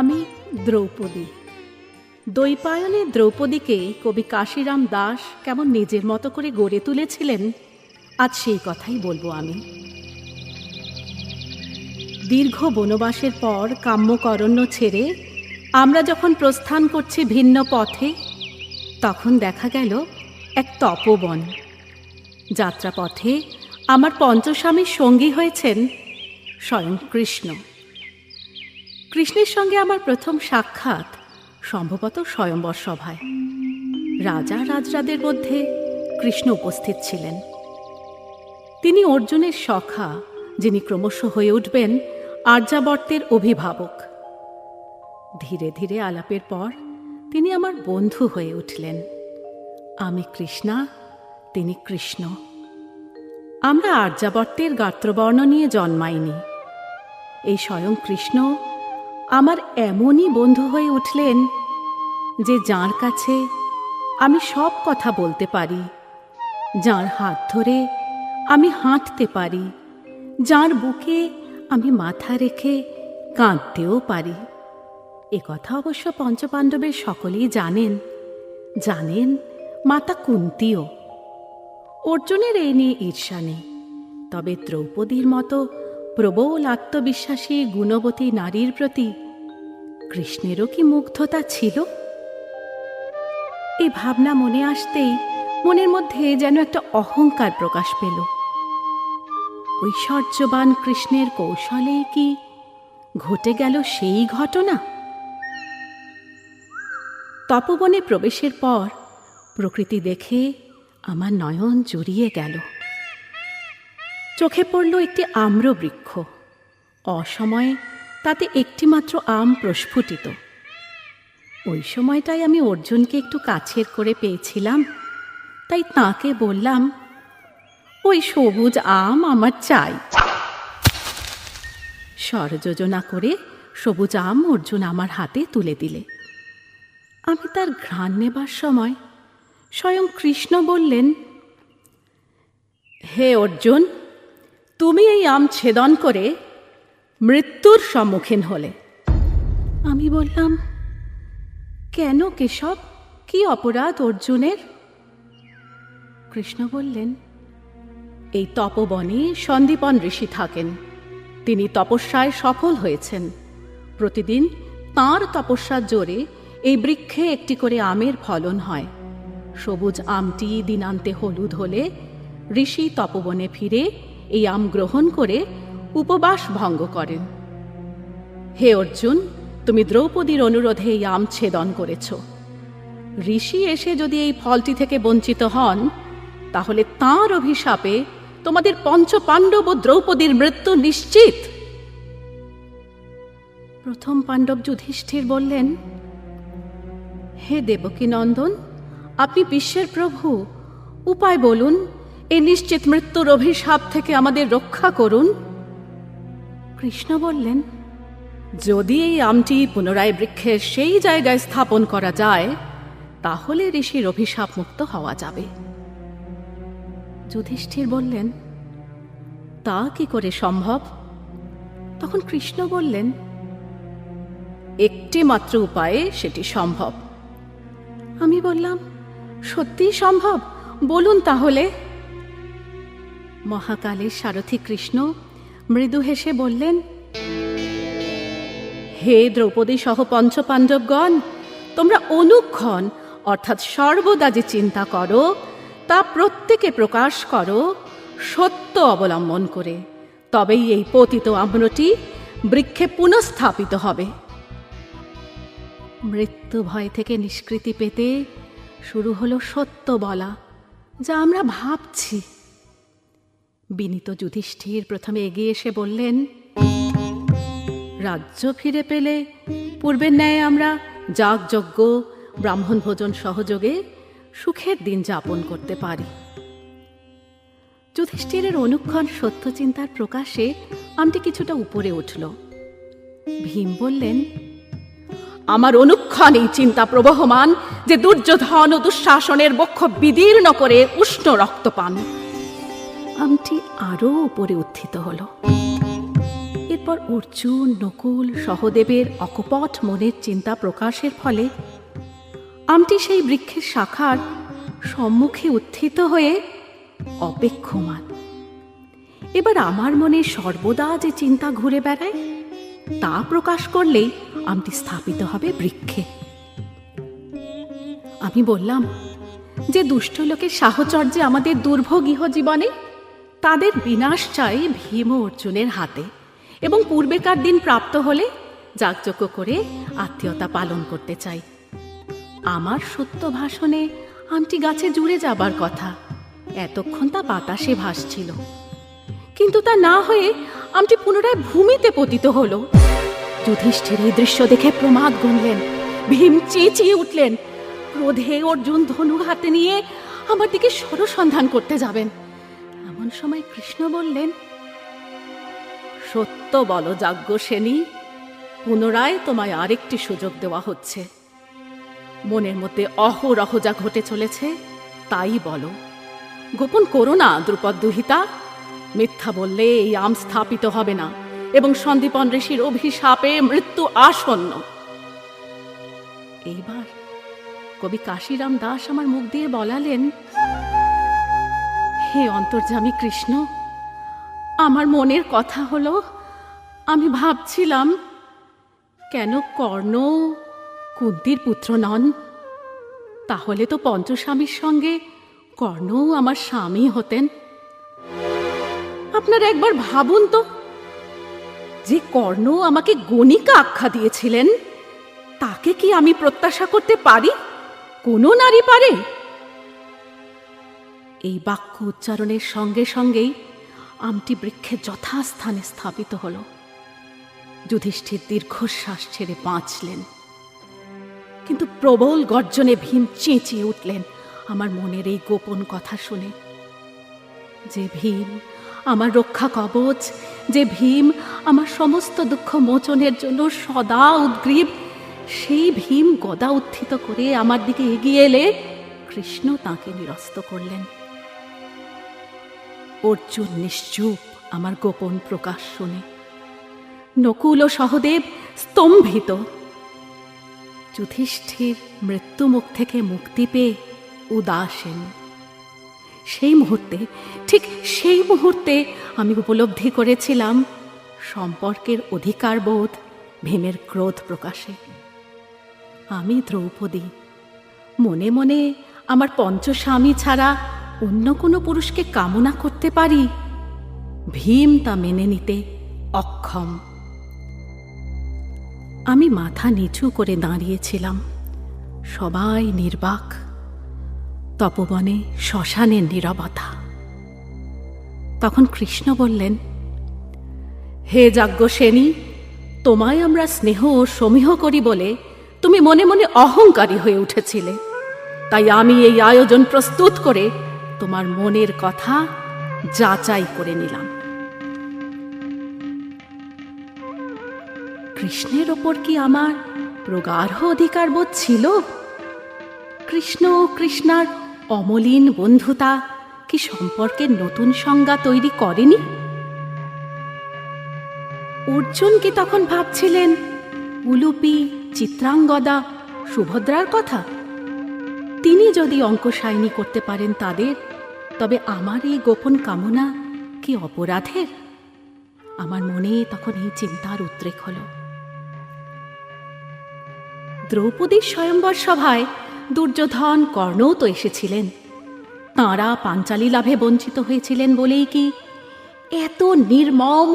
আমি দ্রৌপদী। দৈপায়নে দ্রৌপদীকে কবি কাশিরাম দাস কেমন নিজের মতো করে গড়ে তুলেছিলেন, আজ সেই কথাই বলব আমি। দীর্ঘ বনবাসের পর কাম্যকরণ্য ছেড়ে আমরা যখন প্রস্থান করছি ভিন্ন পথে, তখন দেখা গেল এক তপবন। যাত্রাপথে আমার পঞ্চস্বামীর সঙ্গী হয়েছেন স্বয়ং কৃষ্ণ। কৃষ্ণের সঙ্গে আমার প্রথম সাক্ষাৎ সম্ভবত স্বয়ম্বর সভায়। রাজা রাজরাদের মধ্যে কৃষ্ণ উপস্থিত ছিলেন। তিনি অর্জুনের সখা, যিনি ক্রমশ হয়ে উঠবেন, আর্যাবর্তের অভিভাবক। ধীরে ধীরে আলাপের পর তিনি আমার বন্ধু হয়ে উঠলেন। আমি কৃষ্ণা, তিনি কৃষ্ণ। আমরা আর্যাবর্তের গাত্রবর্ণ নিয়ে জন্মাইনি। এই স্বয়ং কৃষ্ণ আমার এমনই বন্ধু হয়ে উঠলেন যে যার কাছে আমি সব কথা বলতে পারি, যার হাত ধরে আমি হাঁটতে পারি, যার বুকে আমি মাথা রেখে কাঁদতেও পারি। এ কথা অবশ্য পঞ্চপাণ্ডবের সকলেই জানেন। জানেন মাতা কুন্তিও। অর্জুনের এই নিয়ে ঈর্ষা নেই। তবে দ্রৌপদীর মতো প্রবল আত্মবিশ্বাসী গুণবতী নারীর প্রতি কৃষ্ণেরও কি মুগ্ধতা ছিল? এই ভাবনা মনে আসতেই মনের মধ্যে যেন একটা অহংকার প্রকাশ পেল। ঐশ্বর্যবান কৃষ্ণের কৌশলেই কি ঘটে গেল সেই ঘটনা? তপবনে প্রবেশের পর প্রকৃতি দেখে আমার নয়ন জড়িয়ে গেল। চোখে পড়ল একটি আম্র বৃক্ষ অসময়ে তাতে একটিমাত্র আম প্রস্ফুটিত। ওই সময়টাই আমি অর্জুনকে একটু কাছের করে পেয়েছিলাম, তাই তাকে বললাম, ওই সবুজ আম আমার চাই। স্বরযোজনা করে সবুজ আম অর্জুন আমার হাতে তুলে দিলে। আমি তার ঘ্রাণ নেবার সময় স্বয়ং কৃষ্ণ বললেন, হে অর্জুন তুমি এই আম ছেদন করে মৃত্যুর সম্মুখীন হলে। আমি বললাম, কেন কেশব? কি অপরাধ অর্জুনের? কৃষ্ণ বললেন, এই তপবনে সন্দীপন ঋষি থাকেন। তিনি তপস্যায় সফল হয়েছেন। প্রতিদিন তাঁর তপস্যার জোরে এই বৃক্ষে একটি করে আমের ফলন হয়। সবুজ আমটি দিনান্তে হলুদ হলে ঋষি তপবনে ফিরে এই আম গ্রহণ করে উপবাস ভঙ্গ করেন। হে অর্জুন, তুমি দ্রৌপদীর অনুরোধে এই আম ছেদন করেছ। ঋষি এসে যদি এই ফলটি থেকে বঞ্চিত হন, তাহলে তাঁর অভিশাপে তোমাদের পঞ্চ পাণ্ডব ও দ্রৌপদীর মৃত্যু নিশ্চিত। প্রথম পাণ্ডব যুধিষ্ঠির বললেন, হে দেবকী নন্দন, আপনি বিশ্বের প্রভু, উপায় বলুন এই নিশ্চিত মৃত্যুর অভিশাপ থেকে আমাদের রক্ষা করুন। কৃষ্ণ বললেন, যদি এই আমটি পুনরায় বৃক্ষের সেই জায়গায় স্থাপন করা যায়, তাহলে ঋষির অভিশাপ মুক্ত হওয়া যাবে। যুধিষ্ঠির বললেন, তা কি করে সম্ভব? তখন কৃষ্ণ বললেন, একটি মাত্র উপায়ে সেটি সম্ভব। আমি বললাম, সত্যিই সম্ভব? বলুন তাহলে। মহাকালের সারথী কৃষ্ণ মৃদু হেসে বললেন, হে দ্রৌপদী সহ পঞ্চপাণ্ডবগণ, তোমরা অনুক্ষণ, অর্থাৎ সর্বদা যে চিন্তা করো, তা প্রত্যেকে প্রকাশ করো, সত্য অবলম্বন করে। তবেই এই পতিত আম্রটি বৃক্ষে পুনঃস্থাপিত হবে। মৃত্যু ভয় থেকে নিষ্কৃতি পেতে শুরু হলো সত্য বলা, যা আমরা ভাবছি। বিনীত যুধিষ্ঠির প্রথমে এগিয়ে এসে বললেন, রাজ্য ফিরে পেলে পূর্বের ন্যায় আমরা যাগযজ্ঞ, ব্রাহ্মণ ভোজন সহযোগে সুখের দিন যাপন করতে পারি। যুধিষ্ঠিরের অনুক্ষণ সত্য চিন্তার প্রকাশে আমটি কিছুটা উপরে উঠল। ভীম বললেন, আমার অনুক্ষণ এই চিন্তা প্রবহমান যে দুর্যোধন ও দুঃশাসনের বক্ষ বিদীর্ণ করে উষ্ণ রক্ত আমটি আরও উপরে উত্থিত হল। এরপর অর্জুন, নকুল, সহদেবের অকপট মনের চিন্তা প্রকাশের ফলে আমটি সেই বৃক্ষের শাখার সম্মুখে উত্থিত হয়ে অপেক্ষমান। এবার আমার মনে সর্বদা যে চিন্তা ঘুরে বেড়ায়, তা প্রকাশ করলেই আমটি স্থাপিত হবে বৃক্ষে। আমি বললাম, যে দুষ্ট লোকের সাহচর্যে আমাদের দুর্ভোগ জীবনে তাদের বিনাশ চাই ভীম অর্জুনের হাতে এবং পূর্বেকার দিন প্রাপ্ত হলে যাগযজ্ঞ করে আত্মীয়তা পালন করতে চাই। আমার সত্য ভাষণে আমটি গাছে জুড়ে যাবার কথা। এতক্ষণ তা বাতাসে ভাসছিল। কিন্তু তা না হয়ে আমটি পুনরায় ভূমিতে পতিত হলো। যুধিষ্ঠির এই দৃশ্য দেখে প্রমাদ গুনলেন, ভীম চেঁচিয়ে উঠলেন, ক্রোধে অর্জুন ধনু হাতে নিয়ে আমার দিকে সরসন্ধান করতে যাবেন। এমন সময় কৃষ্ণ বললেন, সত্য বলো যাজ্ঞ সেনী, পুনরায় তোমায় আরেকটি সুযোগ দেওয়া হচ্ছে। মনের মধ্যে অহরহ যা ঘটে চলেছে, তাই বলো। গোপন করো না, দ্রুপদ দুহিতা। মিথ্যা বললে এই আম স্থাপিত হবে না, এবং সন্দীপন ঋষির অভিশাপে মৃত্যু আসন্ন। এইবার কবি কাশিরাম দাস আমার মুখ দিয়ে বলালেন হে অন্তর্যামী কৃষ্ণ, আমার মনের কথা হলো, আমি ভাবছিলাম, কেন কর্ণ কুন্তির পুত্র নন? তাহলে তো পঞ্চস্বামীর সঙ্গে কর্ণও আমার স্বামী হতেন। আপনারা একবার ভাবুন তো, যে কর্ণ আমাকে গণিকা আখ্যা দিয়েছিলেন, তাকে কি আমি প্রত্যাশা করতে পারি? কোনো নারী পারে? এই বাক্য উচ্চারণের সঙ্গে সঙ্গেই আমটি বৃক্ষে যথাস্থানে স্থাপিত হল। যুধিষ্ঠির দীর্ঘশ্বাস ছেড়ে বাঁচলেন। কিন্তু প্রবল গর্জনে ভীম চেঁচিয়ে উঠলেন আমার মনের এই গোপন কথা শুনে। যে ভীম আমার রক্ষা কবচ, যে ভীম আমার সমস্ত দুঃখ মোচনের জন্য সদা উদ্গ্রীব, সেই ভীম গদা উত্থিত করে আমার দিকে এগিয়ে এলে কৃষ্ণ তাকে নিরস্ত করলেন। অর্জুন নিশ্চুপ আমার গোপন প্রকাশ শুনে। নকুল ও সহদেব স্তম্ভিত। যুধিষ্ঠির মৃত্যুমুখ থেকে মুক্তি পেয়ে উদাসীন। সেই মুহূর্তে, ঠিক সেই মুহূর্তে আমি উপলব্ধি করেছিলাম সম্পর্কের অধিকার বোধ ভীমের ক্রোধ প্রকাশে। আমি দ্রৌপদী। মনে মনে আমার পঞ্চস্বামী ছাড়া অন্য কোনো পুরুষকে কামনা করতে পারি? ভীম তা মেনে নিতে অক্ষম। আমি মাথা নিচু করে দাঁড়িয়েছিলাম। সবাই নির্বাক। তপবনে শ্মশানের নীরবতা। তখন কৃষ্ণ বললেন, হে যাজ্ঞসেনী, তোমায় আমরা স্নেহ ও সমীহ করি বলে তুমি মনে মনে অহংকারী হয়ে উঠেছিলে। তাই আমি এই আয়োজন প্রস্তুত করে তোমার মনের কথা যাচাই করে নিলাম। কৃষ্ণের ওপর কি আমার প্রগাঢ় অধিকার বোধ ছিল? কৃষ্ণ ও কৃষ্ণার অমলিন বন্ধুতা কি সম্পর্কের নতুন সংজ্ঞা তৈরি করেনি? অর্জুন কি তখন ভাবছিলেন, উলুপি চিত্রাঙ্গদা সুভদ্রার কথা? তিনি যদি অঙ্কশায়নী করতে পারেন তাদের তবে আমার এই গোপন কামনা কি অপরাধের? আমার মনে তখন এই চিন্তার উদ্রেক হল। দ্রৌপদীর স্বয়ম্বর সভায় দুর্যোধন কর্ণও তো এসেছিলেন। তাঁরা পাঞ্চালী লাভে বঞ্চিত হয়েছিলেন বলেই কি এত নির্মম,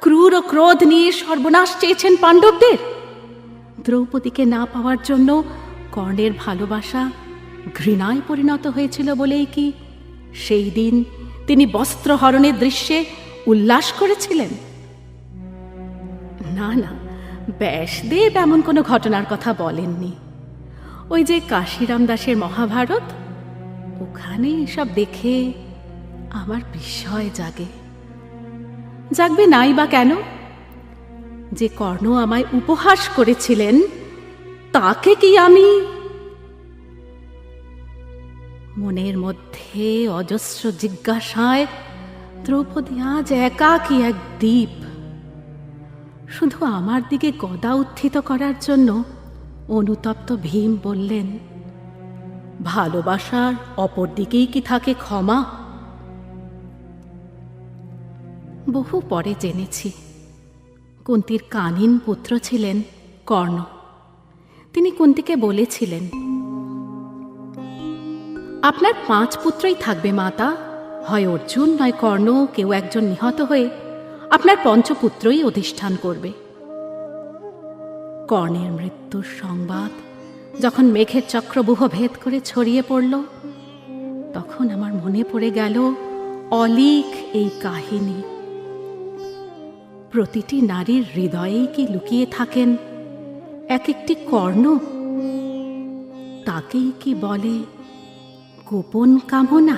ক্রূর ক্রোধ নিয়ে সর্বনাশ চেয়েছেন পাণ্ডবদের? দ্রৌপদীকে না পাওয়ার জন্য কর্ণের ভালোবাসা ঘৃণায় পরিণত হয়েছিল বলেই কি সেই দিন তিনি বস্ত্রহরণের দৃশ্যে উল্লাস করেছিলেন। না না, ব্যাসদেব এমন কোনো ঘটনার কথা বলেননি। ওই যে কাশিরাম দাসের মহাভারত, ওখানে এসব দেখে আমার বিস্ময় জাগে। জাগবে নাই বা কেন? যে কর্ণ আমায় উপহাস করেছিলেন, তাকে কি আমি মনের মধ্যে অজস্র জিজ্ঞাসায়, দ্রৌপদী, আজ একা কি এক দ্বীপ। শুধু আমার দিকে গদা উত্থিত করার জন্য অনুতপ্ত ভীম বললেন, ভালোবাসার অপর দিকেই কি থাকে ক্ষমা? বহু পরে জেনেছি। কুন্তির কানিন পুত্র ছিলেন কর্ণ। তিনি কুন্তিকে বলেছিলেন আপনার পাঁচ পুত্রই থাকবে, মাতা। হয় অর্জুন, নয় কর্ণ, কেউ একজন নিহত হয়ে আপনার পঞ্চপুত্রই অধিষ্ঠান করবে। কর্ণের মৃত্যুর সংবাদ যখন মেঘের চক্রবুহ ভেদ করে ছড়িয়ে পড়ল, তখন আমার মনে পড়ে গেল অলিক এই কাহিনী। প্রতিটি নারীর হৃদয়েই কি লুকিয়ে থাকেন? এক একটি কর্ণ? তাকেই কি বলে গোপন কামনা